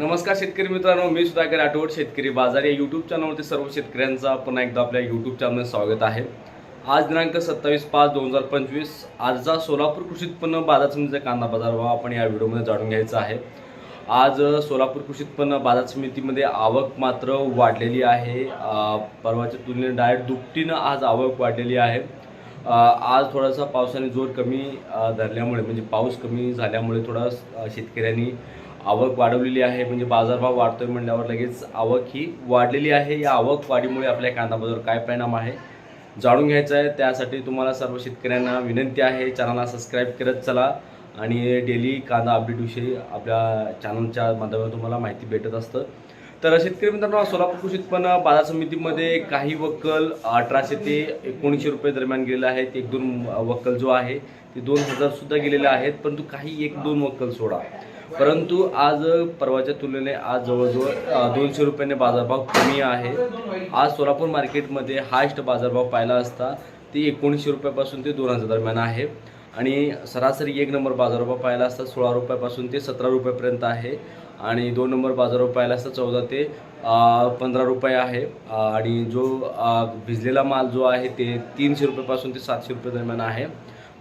नमस्कार शेतकरी मित्रांनो मी सुधाकर आठवड शेतकरी बाजार या यूट्यूब चॅनलवरती सर्व शेतकऱ्यांचा पुन्हा एकदा आपल्या यूट्यूब चॅनलमध्ये स्वागत आहे. आज दिनांक सत्तावीस पाच दोन हजार पंचवीस आजचा सोलापूर कृषी उत्पन्न बाजार समितीचा कांदा बाजार भाव आपण या व्हिडिओमध्ये जाणून घ्यायचा आहे. आज सोलापूर कृषी उत्पन्न बाजार समितीमध्ये आवक मात्र वाढलेली आहे. परवाच्या तुलनेत डायरेक्ट दुपटीनं आज आवक वाढलेली आहे. आज थोडासा पावसाने जोर कमी धरल्यामुळे म्हणजे पाऊस कमी झाल्यामुळे थोडा शेतकऱ्यांनी आवक वाढवलेली आहे म्हणजे बाजारभाव वाढतोय म्हणल्यावर लगेच आवक ही वाढलेली आहे. या आवक वाढीमुळे आपल्या कांदा बाजारावर काय परिणाम आहे? जाणून घ्यायचं आहे. त्यासाठी तुम्हाला सर्व शेतकऱ्यांना विनंती आहे चॅनलला सबस्क्राईब करत चला. आणि डेली कांदा अपडेटविषयी आपल्या चॅनलच्या माध्यमातून तुम्हाला माहिती भेटत असतं. तर शेतकरी मित्रांनो सोलापूर कृषी उत्पन्न बाजार समितीमध्ये काही वक्कल अठराशे ते एकोणीसशे रुपये दरम्यान गेलेले आहेत. एक दोन वक्कल जो आहे ते दोन हजार सुद्धा गेलेले आहेत परंतु काही एक दोन वक्कल सोडा. परंतु आज परवाच्या तुलनेने आज जवळजवळ दोनशे रुपयाने बाजारभाव कमी आहे. आज सोलापूर मार्केटमध्ये हायस्ट बाजारभाव पाहिला असता ते एकोणीसशे रुपयापासून ते दोन हजार दरम्यान आहे. आणि सरासरी एक नंबर बाजारभाव पाहिला असता सोळा रुपयापासून ते सतरा रुपयापर्यंत आहे. आणि दोन नंबर बाजारभाव पाहिला असता चौदा ते पंधरा रुपये आहे. आणि जो भिजलेला माल जो आहे ते तीनशे रुपयापासून ते सातशे रुपये दरम्यान आहे.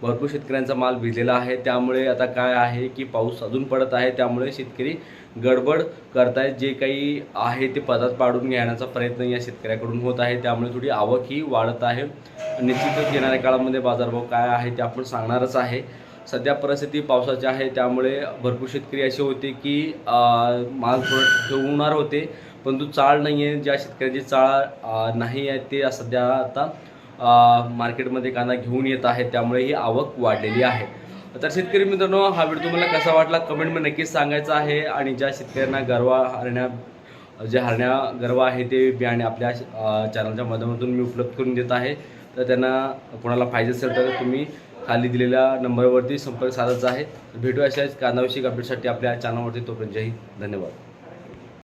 भरपूर शेतकऱ्यांचा माल भिजलेला आहे. त्यामुळे आता काय आहे की पाऊस अजून पडत आहे. त्यामुळे शेतकरी गडबड करतायत. जे काही आहे ते पदार्थ पाडून घेण्याचा प्रयत्न या शेतकऱ्याकडून होत आहे. त्यामुळे थोडी आवक ही वाढत आहे. निश्चितच येणाऱ्या काळामध्ये बाजारभाव काय आहे ते आपण सांगणारच आहे. सध्या परिस्थिती पावसाची आहे त्यामुळे भरपूर शेतकरी असे होते की माल थोडं ठेवणार होते परंतु चाळ नाही आहे ज्या शेतकऱ्यांची चाळ नाही आहे ते सध्या आता मार्केटमध्ये कांदा घेऊन येत आहे त्यामुळे ही आवक वाढलेली आहे. तर शेतकरी मित्रांनो हा व्हिडिओ तुम्हाला कसा वाटला कमेंटमध्ये नक्कीच सांगायचा आहे आणि ज्या शेतकऱ्यांना गरवा हरण्या जे हरण्या गर्व आहे ते बियाणे आपल्या चॅनलच्या माध्यमातून मी उपलब्ध करून देत आहे. तर त्यांना कोणाला पाहिजे असेल तर तुम्ही खाली दिलेल्या नंबरवरती संपर्क साधायचा आहे. भेटू अशाच कांदाविषयक अपडेटसाठी आपल्या चॅनलवरती तोपर्यंत जय धन्यवाद.